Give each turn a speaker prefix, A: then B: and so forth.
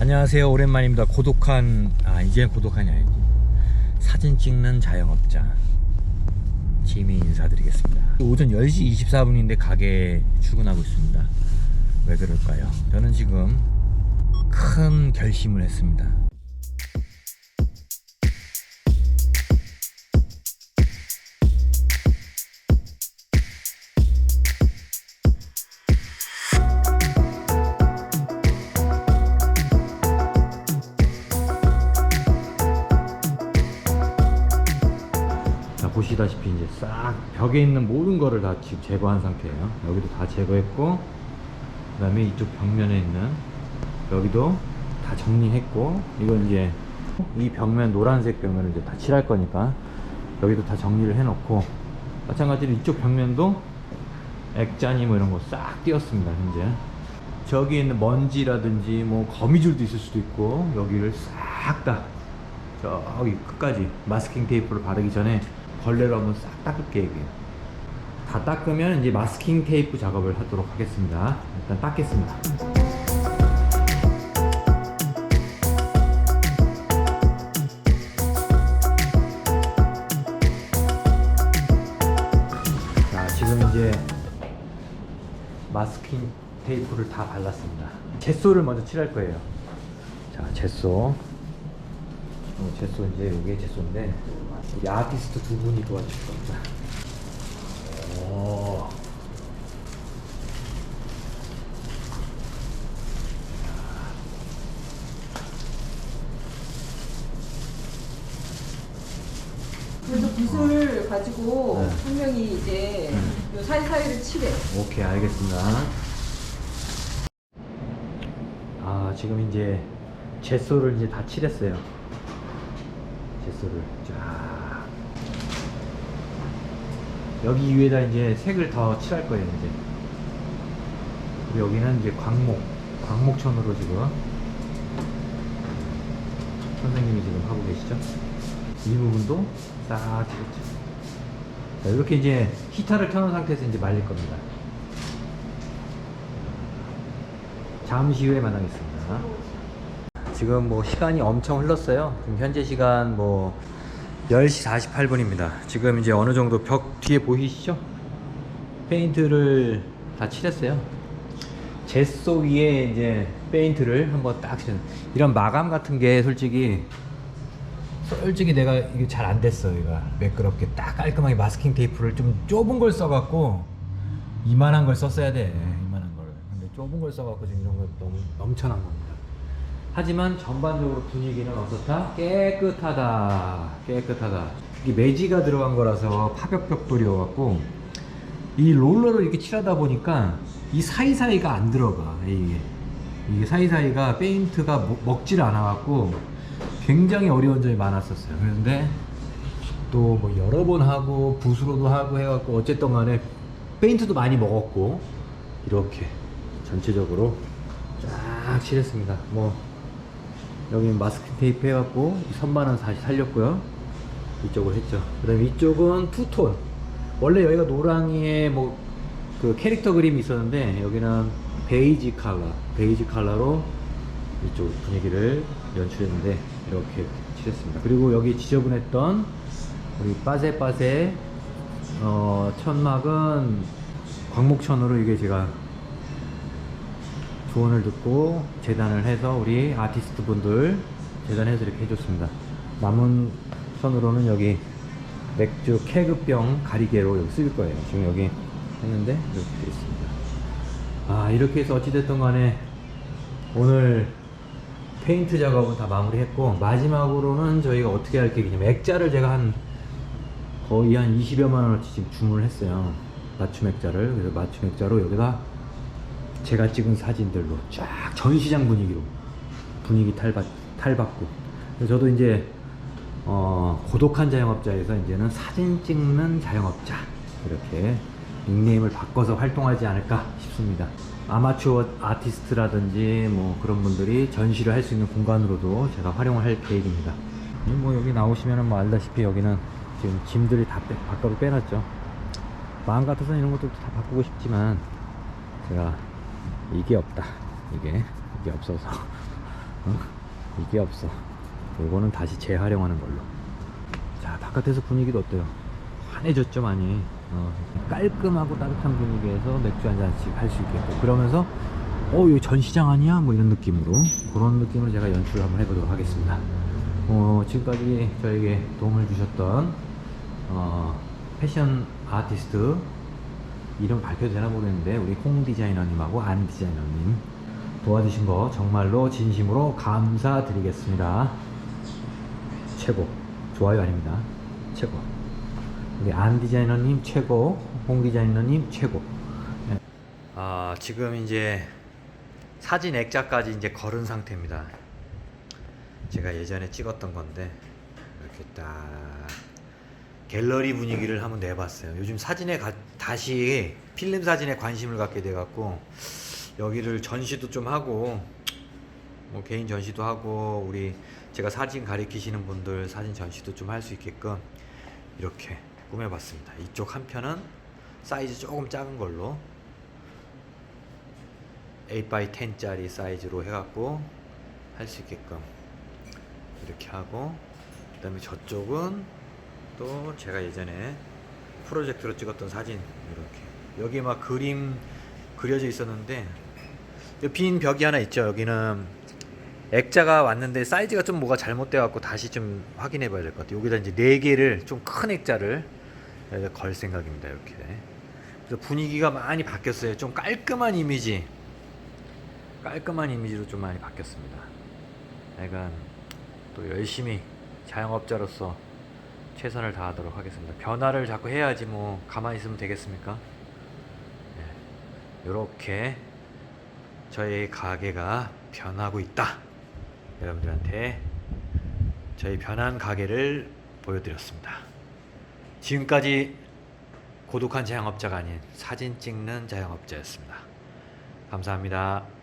A: 안녕하세요. 오랜만입니다. 고독한 아 이제 고독한이 아니지. 사진 찍는 자영업자. 지미 인사드리겠습니다. 오전 10시 24분인데 가게 출근하고 있습니다. 왜 그럴까요? 저는 지금 큰 결심을 했습니다 보시다시피 이제 싹 벽에 있는 모든 거를 다 지금 제거한 상태예요. 여기도 다 제거했고 그 다음에 이쪽 벽면에 있는 여기도 다 정리했고 이건 이제 이 벽면 노란색 벽면을 이제 다 칠할 거니까 여기도 다 정리를 해놓고 마찬가지로 이쪽 벽면도 액자니 뭐 이런 거 싹 띄었습니다 현재. 저기 있는 먼지라든지 뭐 거미줄도 있을 수도 있고 여기를 싹 다 저기 끝까지 마스킹 테이프를 바르기 전에 벌레로 한번 싹 닦을게요 여기. 다 닦으면 이제 마스킹 테이프 작업을 하도록 하겠습니다. 일단 닦겠습니다. 자 지금 이제 마스킹 테이프를 다 발랐습니다. 젯소를 먼저 칠할 거예요. 자 젯소 어, 이제 이게 젯소인데 우리 아티스트 두 분이 도와줄 겁니다 오.
B: 그래서 붓을 가지고
A: 네.
B: 한 명이 이제 요 사이사이를 칠해.
A: 오케이 알겠습니다 아 지금 이제 젯소를 이제 다 칠했어요 젯소를 쫙 여기 위에다 이제 색을 더 칠할 거예요 이제 그리고 여기는 이제 광목 광목천으로 지금 선생님이 지금 하고 계시죠 이 부분도 싹 칠했죠 자, 이렇게 이제 히터를 켜놓은 상태에서 이제 말릴 겁니다. 잠시 후에 만나겠습니다. 지금 뭐 시간이 엄청 흘렀어요. 지금 현재 시간 뭐 10시 48분입니다. 지금 이제 어느 정도 벽 뒤에 보이시죠? 페인트를 다 칠했어요. 젯소 위에 이제 페인트를 한번 딱 칠. 이런 마감 같은 게 솔직히 솔직히 내가 이게 잘 안 됐어 이거 매끄럽게 딱 깔끔하게 마스킹 테이프를 좀 좁은 걸 써갖고 이만한 걸 썼어야 돼 이만한 걸 근데 좁은 걸 써갖고 지금 이런 거 너무 넘쳐난 겁니다 하지만 전반적으로 분위기는 어떻다? 깨끗하다 깨끗하다 이게 매지가 들어간 거라서 파벽벽돌이 어갖고 이 롤러를 이렇게 칠하다 보니까 이 사이사이가 안 들어가 이게 이게 사이사이가 페인트가 먹- 먹질 않아갖고 굉장히 어려운 점이 많았었어요. 그런데 또 뭐 여러 번 하고 붓으로도 하고 해갖고 어쨌든 간에 페인트도 많이 먹었고 이렇게 전체적으로 쫙 칠했습니다. 뭐 여기 마스킹 테이프 해갖고 이 선반은 다시 살렸고요. 이쪽을 했죠. 그 다음에 이쪽은 투톤. 원래 여기가 노랑이에 뭐 그 캐릭터 그림이 있었는데 여기는 베이지 컬러, 베이지 컬러로 이쪽 분위기를 연출했는데 이렇게 칠했습니다. 그리고 여기 지저분했던 우리 빠세빠세 어, 천막은 광목천으로 이게 제가 조언을 듣고 재단을 해서 우리 아티스트 분들 재단해서 이렇게 해줬습니다. 남은 선으로는 여기 맥주 케그병 가리개로 여기 쓸 거예요. 지금 여기 했는데 이렇게 되어 있습니다. 아 이렇게 해서 어찌됐든 간에 오늘 페인트 작업은 다 마무리했고 마지막으로는 저희가 어떻게 할 계획이냐면 액자를 제가 한 거의 한 20여만 원어치 지금 주문을 했어요 맞춤 액자를 그래서 맞춤 액자로 여기다 제가 찍은 사진들로 쫙 전시장 분위기로 분위기 탈바, 탈받고 저도 이제 어, 고독한 자영업자에서 이제는 사진 찍는 자영업자 이렇게 닉네임을 바꿔서 활동하지 않을까 싶습니다. 아마추어 아티스트라든지 뭐 그런 분들이 전시를 할 수 있는 공간으로도 제가 활용을 할 계획입니다. 뭐 여기 나오시면은 뭐 알다시피 여기는 지금 짐들이 다 빼, 바깥으로 빼놨죠. 마음 같아서 이런 것들도 다 바꾸고 싶지만 제가 이게 없다. 이게 이게 없어서 어? 이게 없어. 요거는 다시 재활용하는 걸로. 자, 바깥에서 분위기도 어때요? 환해졌죠, 많이. 어, 깔끔하고 따뜻한 분위기에서 맥주 한 잔씩 할 수 있겠고. 그러면서, 어, 여기 전시장 아니야? 뭐 이런 느낌으로. 그런 느낌으로 제가 연출을 한번 해보도록 하겠습니다. 어, 지금까지 저에게 도움을 주셨던, 어, 패션 아티스트, 이름 밝혀도 되나 모르겠는데, 우리 홍 디자이너님하고 안 디자이너님 도와주신 거 정말로 진심으로 감사드리겠습니다. 최고. 좋아요 아닙니다. 최고. 우리 안 디자이너님 최고. 홍 디자이너님 최고. 네. 아, 지금 이제 사진 액자까지 이제 걸은 상태입니다. 제가 예전에 찍었던 건데 이렇게 딱 갤러리 분위기를 한번 내봤어요. 요즘 사진에 가- 다시 필름 사진에 관심을 갖게 돼갖고 여기를 전시도 좀 하고 뭐 개인 전시도 하고 우리 제가 사진 가리키시는 분들 사진 전시도 좀 할 수 있게끔 이렇게 꾸며봤습니다. 이쪽 한 편은 사이즈 조금 작은 걸로 8x10짜리 사이즈로 해갖고 할 수 있게끔 이렇게 하고 그 다음에 저쪽은 또 제가 예전에 프로젝트로 찍었던 사진 이렇게. 여기 막 그림 그려져 있었는데 빈 벽이 하나 있죠. 여기는 액자가 왔는데 사이즈가 좀 뭐가 잘못돼 갖고 다시 좀 확인해 봐야 될 것 같아요. 여기다 이제 네 개를 좀 큰 액자를 걸 생각입니다 이렇게. 그래서 분위기가 많이 바뀌었어요. 좀 깔끔한 이미지. 깔끔한 이미지로 좀 많이 바뀌었습니다. 약간 또 열심히 자영업자로서 최선을 다하도록 하겠습니다. 변화를 자꾸 해야지 뭐 가만히 있으면 되겠습니까? 이렇게 저희 가게가 변하고 있다. 여러분들한테 저희 변한 가게를 보여드렸습니다. 지금까지 고독한 자영업자가 아닌 사진 찍는 자영업자였습니다. 감사합니다.